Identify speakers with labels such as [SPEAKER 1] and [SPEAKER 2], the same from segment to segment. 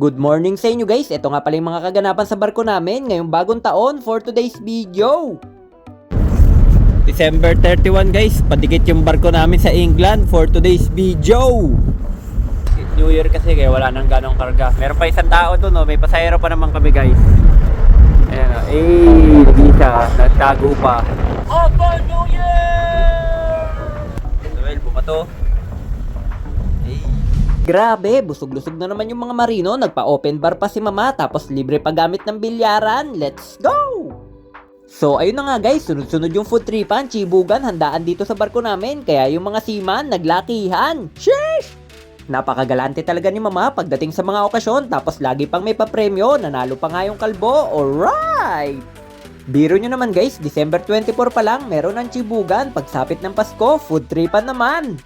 [SPEAKER 1] Good morning sa inyo guys. Ito nga pala yung mga kaganapan sa barko namin ngayong bagong taon for today's video. December 31 guys, padikit yung barko namin sa England for today's video. New Year kasi kaya wala nang ganong karga. Meron pa isang tao doon, no? may pasahero pa naman kami guys. Ayan o, eh, nagisa, nagtago pa. Happy New Year! Noel, bumato. Grabe, busog-lusog na naman yung mga marino. Nagpa-open bar pa si mama tapos libre pa gamit ng bilyaran. Let's go! So, ayun na nga guys, sunod-sunod yung food tripan, chibugan, handaan dito sa barko namin. Kaya yung mga seaman, naglakihan. Sheesh! Napakagalante talaga ni mama pagdating sa mga okasyon tapos lagi pang may papremyo, nanalo pa nga yung kalbo. Alright! Biro nyo naman guys, December 24 pa lang, meron ng chibugan. Pagsapit ng Pasko, food tripan naman.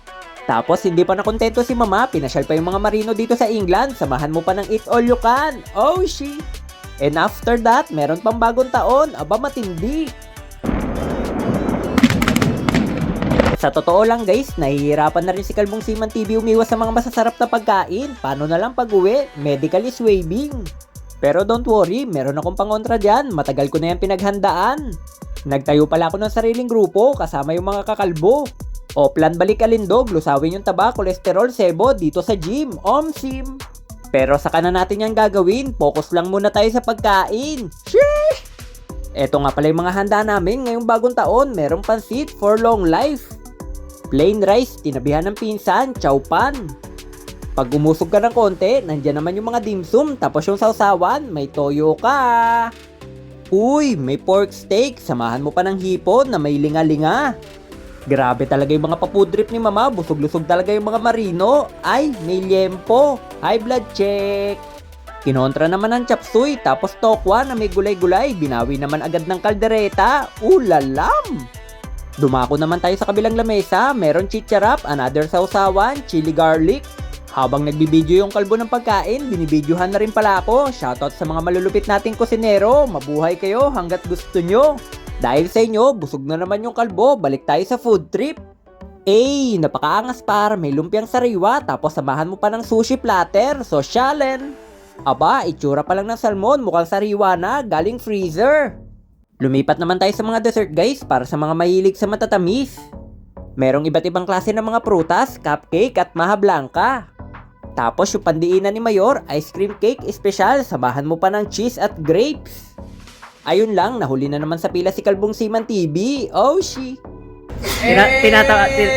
[SPEAKER 1] Tapos hindi pa nakontento si mama, pinasyal pa yung mga marino dito sa England. Samahan mo pa ng eat all you can. Oh shit! And after that, meron pang bagong taon. Aba matindi. Sa totoo lang guys, nahihirapan na rin si Kalbong Siman TV umiwas sa mga masasarap na pagkain. Paano na lang pag-uwi? Medical is waving. Pero don't worry, meron akong pangontra dyan. Matagal ko na yan pinaghandaan. Nagtayo pala ako ng sariling grupo kasama yung mga kakalbo. O plan balik alindog, lusawin yung taba, kolesterol, sebo dito sa gym. Omsim! Pero saka na natin yan gagawin, focus lang muna tayo sa pagkain. Sheesh! Eto nga pala yung mga handa namin ngayong bagong taon, merong pansit for long life. Plain rice, tinabihan ng pinsan, chow pan. Pag umusog ka ng konti, nandyan naman yung mga dimsum, tapos yung sausawan, may toyo ka. Uy, may pork steak, samahan mo pa ng hipon na may linga-linga. Grabe talaga yung mga papudrip ni mama, busog-lusog talaga yung mga marino. Ay, may liempo. High blood check. Kinontra naman ng chapsuy, tapos tokwa na may gulay-gulay, binawi naman agad ng kaldereta. Ulalam! Dumako naman tayo sa kabilang lamesa, meron chicharap, another sausawan, chili garlic. Habang nagbibideo yung kalbo ng pagkain, binibidyohan na rin pala ako. Shoutout sa mga malulupit nating kusinero, mabuhay kayo hanggat gusto nyo. Dahil sa inyo, busog na naman yung kalbo, balik tayo sa food trip. Eh, napakaangas par, may lumpiang sariwa, tapos samahan mo pa ng sushi platter, sosyalen. Aba, itsura pa lang ng salmon, mukhang sariwa na, galing freezer. Lumipat naman tayo sa mga dessert guys, para sa mga mahilig sa matatamis. Merong iba't ibang klase ng mga prutas, cupcake at maha blanca. Tapos yung pandiinan ni Mayor, ice cream cake espesyal, samahan mo pa ng cheese at grapes. Ayun lang, nahuli na naman sa pila si Kalbong Siman TV. Oh, she. Tina- tinatawa- tin-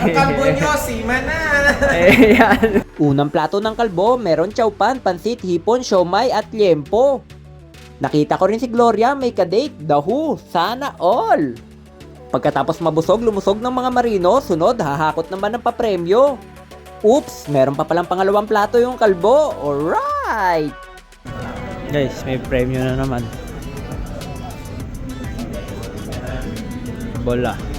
[SPEAKER 2] Ang kalbo nyo, sima na!
[SPEAKER 1] Ayan. Unang plato ng kalbo, meron chowpan, pansit, hipon, siomay at liempo. Nakita ko rin si Gloria may kadate, dahu, sana all. Pagkatapos mabusog, lumusog ng mga marino, sunod, hahakot naman ng papremyo. Oops, meron pa palang pangalawang plato yung kalbo. Alright! Guys, may premyo na naman. Volá.